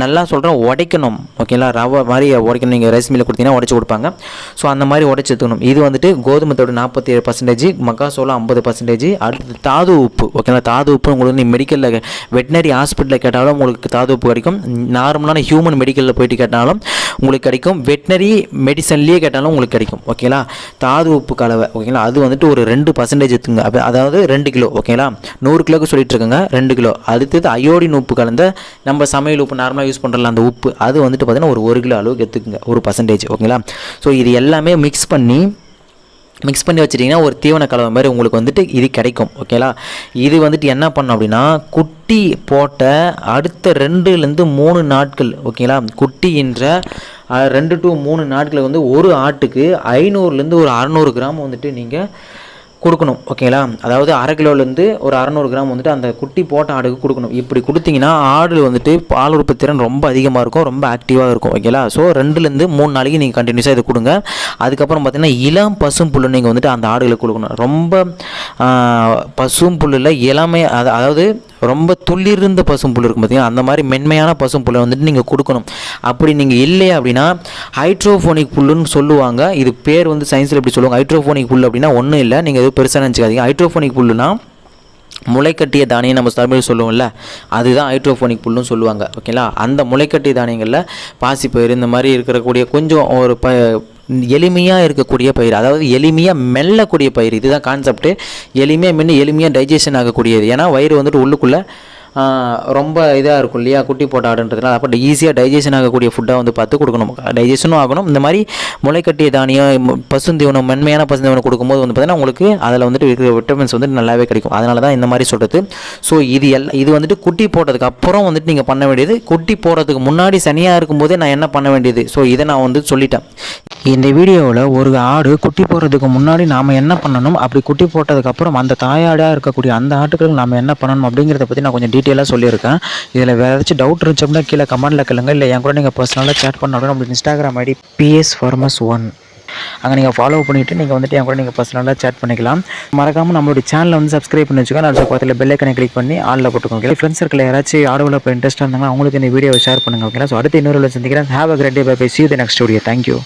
நல்லா சொல்கிறேன் உடைக்கணும். ஓகேங்களா ரவை மாதிரி உடைக்கணும். நீங்கள் ரைஸ் மில்லில் கொடுத்தீங்கன்னா உடச்சி கொடுப்பாங்க. ஸோ அந்த மாதிரி உடச்சி எடுத்துக்கணும். இது வந்துட்டு கோதுமை தோடு நாற்பத்தி ஏழு பர்சன்டேஜ் மக்காசோளம் ஐம்பது பர்சன்டேஜ் அடுத்து தாது உப்பு. ஓகேங்களா தாது உப்பு உங்களுக்கு நீ மெடிக்கலில் வெட்டினரி ஹாஸ்பிட்டலில் கேட்டாலும் உங்களுக்கு தாது உப்பு கிடைக்கும். நார்மலான ஹியூமன் மெடிக்கலில் போயிட்டு கேட்டாலும் உங்களுக்கு கிடைக்கும். வெட்டினரி மெடிசன்லேயே கேட்டாலும் உங்களுக்கு கிடைக்கும். ஓகேங்களா தாது உப்பு கலவை. ஓகேங்களா அது வந்துட்டு ஒரு ரெண்டு பர்சன்டேஜ் எடுத்துங்க. அதாவது ரெண்டு கிலோ. ஓகேங்களா நூறு கிலோக்கு சொல்லிட்டு இருக்குங்க. ரெண்டு கிலோ. அடுத்தது அயோடின் உப்பு கலந்த நம்ம சமையல் உப்பு நார்மல் நார்மலாக யூஸ் பண்ணுறல அந்த உப்பு அது வந்துட்டு பார்த்திங்கன்னா ஒரு ஒரு கிலோ அளவுக்கு எடுத்துக்கங்க. ஒரு பர்சன்டேஜ் ஓகேங்களா ஸோ இது எல்லாமே மிக்ஸ் பண்ணி மிக்ஸ் பண்ணி வச்சிட்டிங்கன்னா ஒரு தீவன கலவை மாதிரி உங்களுக்கு வந்துட்டு இது கிடைக்கும் ஓகேங்களா இது வந்துட்டு என்ன பண்ணும் அப்படின்னா குட்டி போட்ட அடுத்த ரெண்டுலேருந்து மூணு நாட்கள் ஓகேங்களா குட்டின்ற ரெண்டு டு மூணு நாட்கள் வந்து ஒரு ஆட்டுக்கு ஐநூறுலேருந்து ஒரு அறநூறு கிராம் வந்துட்டு நீங்கள் கொடுக்கணும் ஓகேங்களா? அதாவது அரை கிலோலேருந்து ஒரு அறநூறு கிராம் வந்துட்டு அந்த குட்டி போட்ட ஆடுக்கு கொடுக்கணும். இப்படி கொடுத்தீங்கன்னா ஆடு வந்துட்டு பால் உற்பத்தி திறன் ரொம்ப அதிகமாக இருக்கும் ரொம்ப ஆக்டிவாக இருக்கும் ஓகேங்களா? ஸோ ரெண்டுலேருந்து மூணு நாளைக்கு நீங்கள் கண்டினியூஸாக இதை கொடுங்க. அதுக்கப்புறம் பார்த்தீங்கன்னா இளம் பசும் புல் நீங்கள் வந்துட்டு அந்த ஆடுகளுக்கு கொடுக்கணும். ரொம்ப பசும் புல்லில் இளமை அதாவது ரொம்ப துளிர்ந்த பசும் புல் இருக்கும் பார்த்தீங்கன்னா அந்த மாதிரி மென்மையான பசும் புல்லை வந்துட்டு நீங்கள் கொடுக்கணும். அப்படி நீங்கள் இல்லை அப்படின்னா ஹைட்ரோஃபோனிக் புல்லுன்னு சொல்லுவாங்க. இது பேர் வந்து சயின்ஸில் எப்படி சொல்லுவாங்க? ஹைட்ரோஃபோனிக் புல் அப்படின்னா ஒன்றும் இல்லை. நீங்கள் எதுவும் பெருசாக நினச்சிக்காதீங்க. ஹைட்ரோஃபோனிக் புல்லுனா முளைக்கட்டிய தானியம் நம்ம தமிழ் சொல்லுவோம்ல அதுதான் ஹைட்ரோஃபோனிக் புல்லுன்னு சொல்லுவாங்க. ஓகேங்களா? அந்த முளைக்கட்டிய தானியங்களில் பாசிப்பயிறு இந்த மாதிரி இருக்கக்கூடிய கொஞ்சம் ஒரு ப எளிமையாக இருக்கக்கூடிய பயிர் அதாவது எளிமையாக மெல்லக்கூடிய பயிர் இதுதான் கான்செப்ட்டு எளிமையாக மென்று எளிமையாக டைஜஷன் ஆகக்கூடியது. ஏன்னா வயிறு வந்துட்டு உள்ளுக்குள்ளே ரொம்ப இதாக இருக்கும் இல்லையா? குட்டி போட்ட ஆடுன்றதுனால அப்போ ஈஸியாக டைஜஷன் ஆகக்கூடிய ஃபுட்டாக வந்து பார்த்து கொடுக்கணும். டைஜஷனும் ஆகணும். இந்த மாதிரி முளைக்கட்டிய தானியம் பசுந்தீவனம் மென்மையான பசுந்தீவனம் கொடுக்கும்போது வந்து பார்த்தீங்கன்னா உங்களுக்கு அதில் வந்துட்டு இருக்கிற விட்டமின்ஸ் வந்து நல்லாவே கிடைக்கும். அதனால தான் இந்த மாதிரி சொல்கிறது ஸோ இது எல்லாம் இது வந்துட்டு குட்டி போட்டதுக்கு அப்புறம் வந்துட்டு நீங்கள் பண்ண வேண்டியது குட்டி போடுறதுக்கு முன்னாடி சனியாக இருக்கும்போதே நான் என்ன பண்ண வேண்டியது? ஸோ இதை நான் வந்து சொல்லிட்டேன். இந்த வீடியோவில் ஒரு ஆடு குட்டி போடுறதுக்கு முன்னாடி நாம் என்ன பண்ணணும்? அப்படி குட்டி போட்டதுக்கப்புறம் அந்த தாயாடாக இருக்கக்கூடிய அந்த ஆட்டுகளுக்கு நாம் என்ன பண்ணணும் அப்படிங்கிறத பற்றி நான் கொஞ்சம் டீட்டெயிலாக சொல்லியிருக்கேன். இதில் வேறு ஏதாச்சும் டவுட் இருந்துச்சு அப்படின்னா கீழே கமெண்ட்டில் கேளுங்க. இல்லை என் கூட நீங்கள் பர்சனலாக சேட் பண்ணணும் அப்படி இன்ஸ்டாகிராம் ஐடி பிஎஸ் ஃபார்மஸ் ஒன் அங்கே நீங்கள் ஃபாலோ பண்ணிவிட்டு நீங்கள் வந்துட்டு என் கூட நீங்கள் பர்சனலாக சேட் பண்ணிக்கலாம். மறக்காமல் நம்மளுடைய சேனலை வந்து சப்ஸ்கிரைப் பண்ணி வச்சுக்கோங்க. அடுத்த பக்கத்தில் பெல் ஐக்கனை கிளிக் பண்ணி ஆளில் போட்டுக்கோங்க. ஃப்ரெண்ட்ஸ் இருக்கிற யாராச்சும் ஆடு இப்போ இன்ட்ரெஸ்ட்டாக இருந்தாங்கன்னா அவங்களுக்கு இந்த வீடியோவை ஷேர் பண்ணுங்க. ஓகேங்களா ஸோ அடுத்த இன்னொரு சந்திக்கிறேன். Have a great day bye bye see the next video thank you